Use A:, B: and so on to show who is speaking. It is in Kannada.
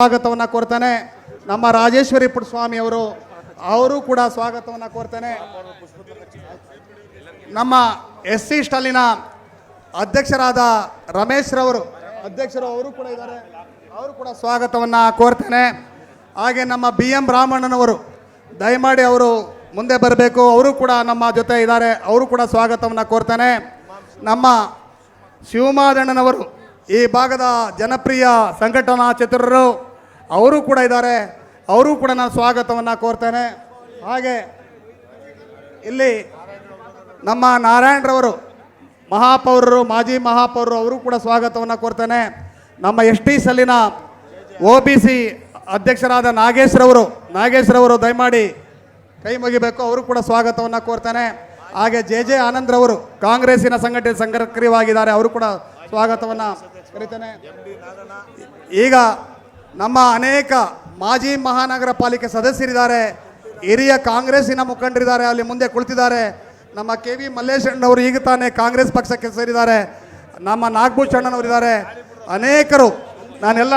A: ಸ್ವಾಗತವನ್ನು ಕೋರ್ತಾನೆ. ನಮ್ಮ ರಾಜೇಶ್ವರಿ ಪುಟ್ಟಸ್ವಾಮಿ ಅವರು ಅವರು ಕೂಡ ಸ್ವಾಗತವನ್ನು ಕೋರ್ತಾನೆ. ನಮ್ಮ ಎಸ್ ಸಿ ಸ್ಟಾಲಿನ ಅಧ್ಯಕ್ಷರಾದ ರಮೇಶ್ ರವರು, ಅಧ್ಯಕ್ಷರು ಅವರು ಕೂಡ ಇದ್ದಾರೆ. ಅವರು ಕೂಡ ಸ್ವಾಗತವನ್ನು ಕೋರ್ತಾನೆ. ಹಾಗೆ ನಮ್ಮ ಬಿ ಎಂ ರಾಮಣ್ಣನವರು ದಯಮಾಡಿ ಅವರು ಮುಂದೆ ಬರಬೇಕು. ಅವರು ಕೂಡ ನಮ್ಮ ಜೊತೆ ಇದ್ದಾರೆ. ಅವರು ಕೂಡ ಸ್ವಾಗತವನ್ನು ಕೋರ್ತಾನೆ. ನಮ್ಮ ಶಿವಮಾದಣ್ಣನವರು, ಈ ಭಾಗದ ಜನಪ್ರಿಯ ಸಂಘಟನಾ ಚತುರರು ಅವರು ಕೂಡ ಇದ್ದಾರೆ. ಅವರು ಕೂಡ ನಾನು ಸ್ವಾಗತವನ್ನು ಕೋರ್ತೇನೆ. ಹಾಗೆ ಇಲ್ಲಿ ನಮ್ಮ ನಾರಾಯಣರವರು, ಮಹಾಪೌರರು, ಮಾಜಿ ಮಹಾಪೌರರು ಅವರು ಕೂಡ ಸ್ವಾಗತವನ್ನು ಕೋರ್ತೇನೆ. ನಮ್ಮ ಎಸ್ ಟಿ ಸಲ್ಲಿನ ಒ ಬಿ ಸಿ ಅಧ್ಯಕ್ಷರಾದ ನಾಗೇಶ್ರವರು ನಾಗೇಶ್ರವರು ದಯಮಾಡಿ ಕೈ ಮುಗಿಬೇಕು. ಅವರು ಕೂಡ ಸ್ವಾಗತವನ್ನು ಕೋರ್ತೇನೆ. ಹಾಗೆ ಜೆ ಜೆ ಆನಂದ್ರವರು, ಕಾಂಗ್ರೆಸ್ಸಿನ ಸಂಘಟನೆ ಸಂಘಕ್ರಿಯವಾಗಿದ್ದಾರೆ ಅವರು ಕೂಡ ಸ್ವಾಗತವನ್ನು ಕರಿತೇನೆ. ಈಗ ನಮ್ಮ ಅನೇಕ ಮಾಜಿ ಮಹಾನಗರ ಪಾಲಿಕೆ ಸದಸ್ಯರಿದ್ದಾರೆ, ಹಿರಿಯ ಕಾಂಗ್ರೆಸ್ಸಿನ ಮುಖಂಡರಿದ್ದಾರೆ, ಅಲ್ಲಿ ಮುಂದೆ ಕುಳಿತಿದ್ದಾರೆ. ನಮ್ಮ ಕೆ ವಿ ಮಲ್ಲೇಶಣ್ಣವರು ಈಗ ತಾನೇ ಕಾಂಗ್ರೆಸ್ ಪಕ್ಷಕ್ಕೆ ಸೇರಿದ್ದಾರೆ. ನಮ್ಮ ನಾಗಭೂಷಣ್ಣನವರಿದ್ದಾರೆ ಅನೇಕರು, ನಾನೆಲ್ಲ